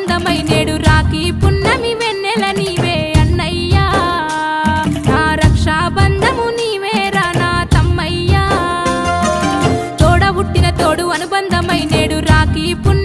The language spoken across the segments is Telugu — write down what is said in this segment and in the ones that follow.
బంధమై నేడు రాఖీ పున్నమి వెన్నెల నీవే అన్నయ్యా. నా రక్షాబంధము నీవేరా నా తమ్మయ్యా. తోడ పుట్టిన తోడు అనుబంధమై నేడు రాఖీ పున్న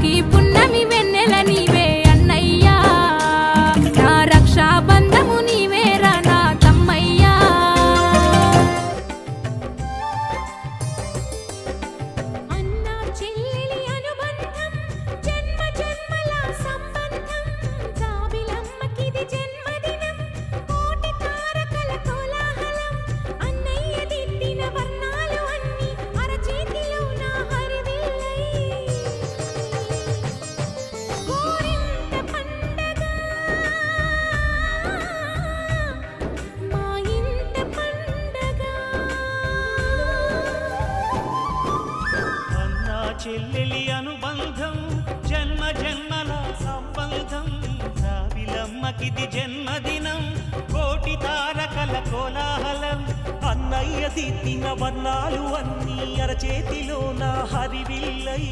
keep on ఇది జన్మదినం కోటి తారకల కోలాహలం. అన్నయ్య దిద్దిన వర్ణాలు అన్నీ అరచేతిలో నా హరివిల్లై.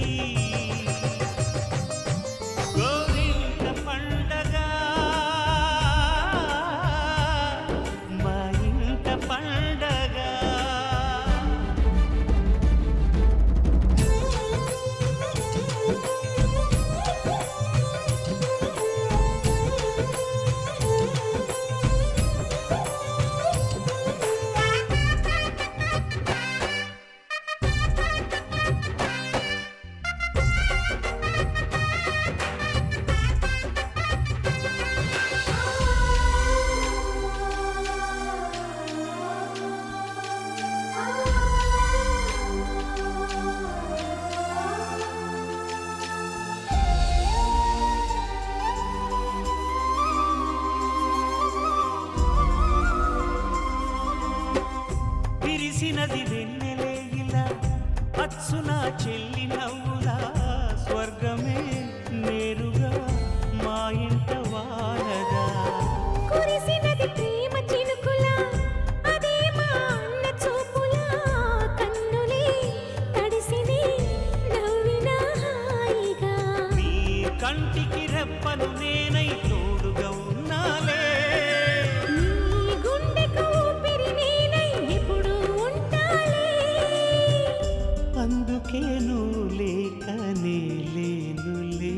లేకనే లేనులే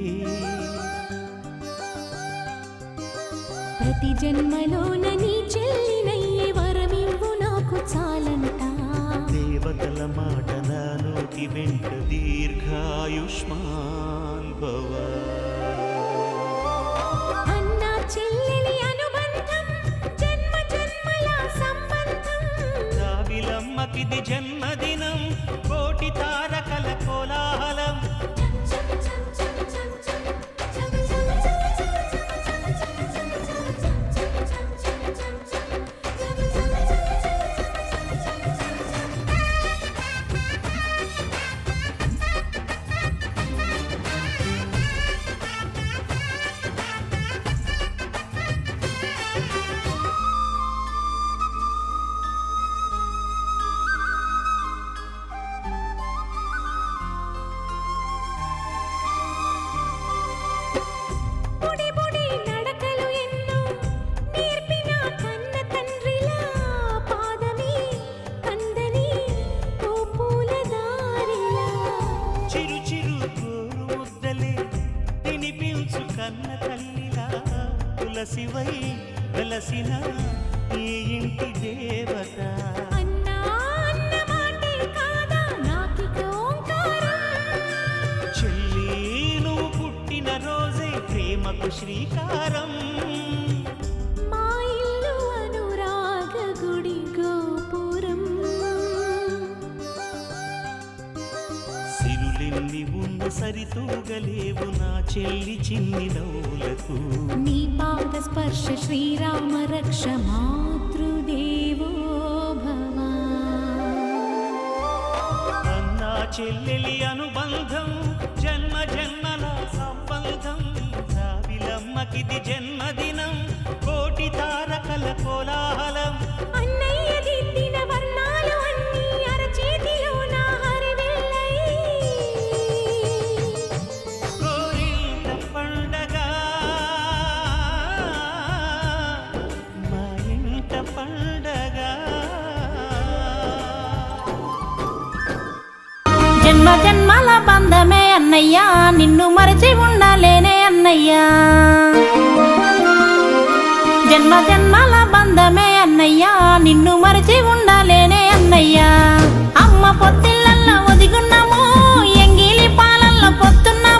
ప్రతి జన్మలోన నీ చెల్లినయ్యే వరమివ్వు నాకు చాలంట దేవతల మాట నా నోటి వెంట దీర్ఘాయుష్మాన్ భవ. అన్న చెల్లెలి అనుబంధం జన్మ జన్మల సంబంధం. రావిలమ్మకిది జన్మదినం తులసివై వెలసిన ఈ ఇంటి దేవత. చెల్లి నువ్వు పుట్టిన రోజే ప్రేమకు శ్రీకారం. సరితూగలేవు నా చెల్లి చిన్ని నవ్వులకు. నీ పాద స్పర్శ శ్రీరామ రక్ష మాతృదేవో భవ. అన్నా చెల్లెలి అనుబంధం జన్మ జన్మల సంబంధం. రావిలమ్మకిది జన్మదినం కోటి తారకల కోలాహలం. జన్మ జన్మల బంధమే అన్నయ్యా. నిన్ను మరచి ఉండలేనే అన్నయ్యా. జన్మ జన్మల బంధమే అన్నయ్యా. నిన్ను మరచి ఉండలేనే అన్నయ్యా. అమ్మ పొత్తిళ్ళల్లో ఒదిగున్నాము ఎంగిలి పాలల్లో పొత్తున్నాము.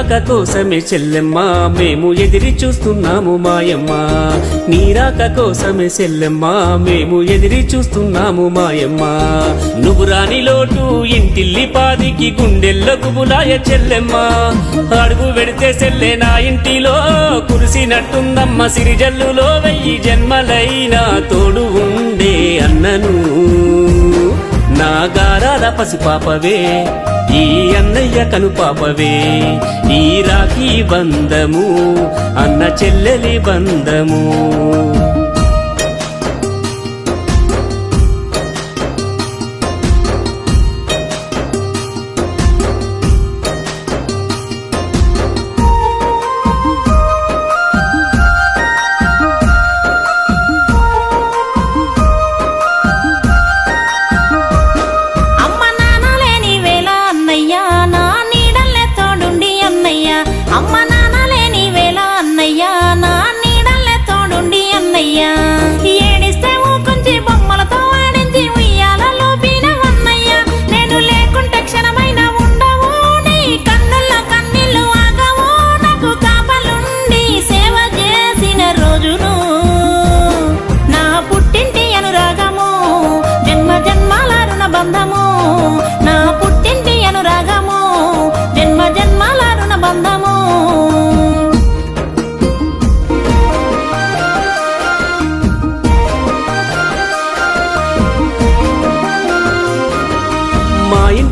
నీరాక కోసమే చెల్లెమ్మ. మేము ఎదిరి చూస్తున్నాము మాయమ్మ. నీరాక కోసమే చెల్లెమ్మ. మేము ఎదిరి చూస్తున్నాము మాయమ్మ. నువ్వు రాని లోటు ఇంటిల్లి పాదికి గుండెల్లో గుబులాయ చెల్లెమ్మ. అడుగు పెడితే చెల్లె నా ఇంటిలో కురిసినట్టుందమ్మ. సిరిజల్లులో వెయ్యి జన్మలైనా తోడు ఉండే అన్నను. నా గారాల పసిపాపవే. ఈ అన్నయ్య కను పాపవే ఈ రాఖీ బంధము అన్న చెల్లెలి బంధము.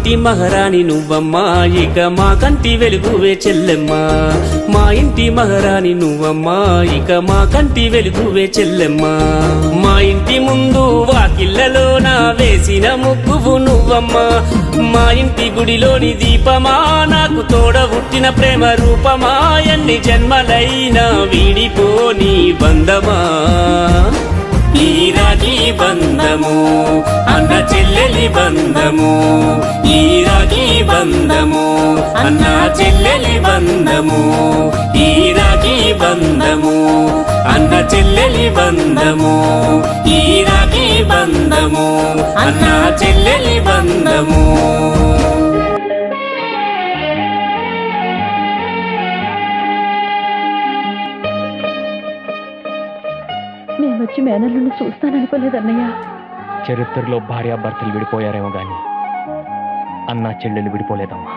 ఇంటి మహారాణి నువ్వమ్మా ఇక మా కంటి వెలుగువే చెల్లెమ్మా. మా ఇంటి మహారాణి నువ్వమ్మా ఇక మా కంటి వెలుగువే చెల్లెమ్మా. మా ఇంటి ముందు వాకిళ్ళలోన వేసిన ముగ్గువు నువ్వమ్మా. మా ఇంటి గుడిలోని దీపమా నాకు తోడ పుట్టిన ప్రేమ రూపమా. ఎన్ని జన్మలైనా వీడిపోని బంధమా. ఈ రాఖీ బంధము అన్న చెల్లెలి బంధము. ఈ రాఖీ బంధము అన్న చెల్లెలి బంధము. ఈ రాఖీ బంధము అన్న చెల్లెలి బంధము. ఈ రాఖీ బంధము అన్న చెల్లెలి బంధము నిన్ను చూస్తాననుకోలేదన్నయ్య చరిత్రలో భార్యాభర్తలు విడిపోయారేమో గాని అన్నా చెల్లెలు విడిపోలేదమ్మా.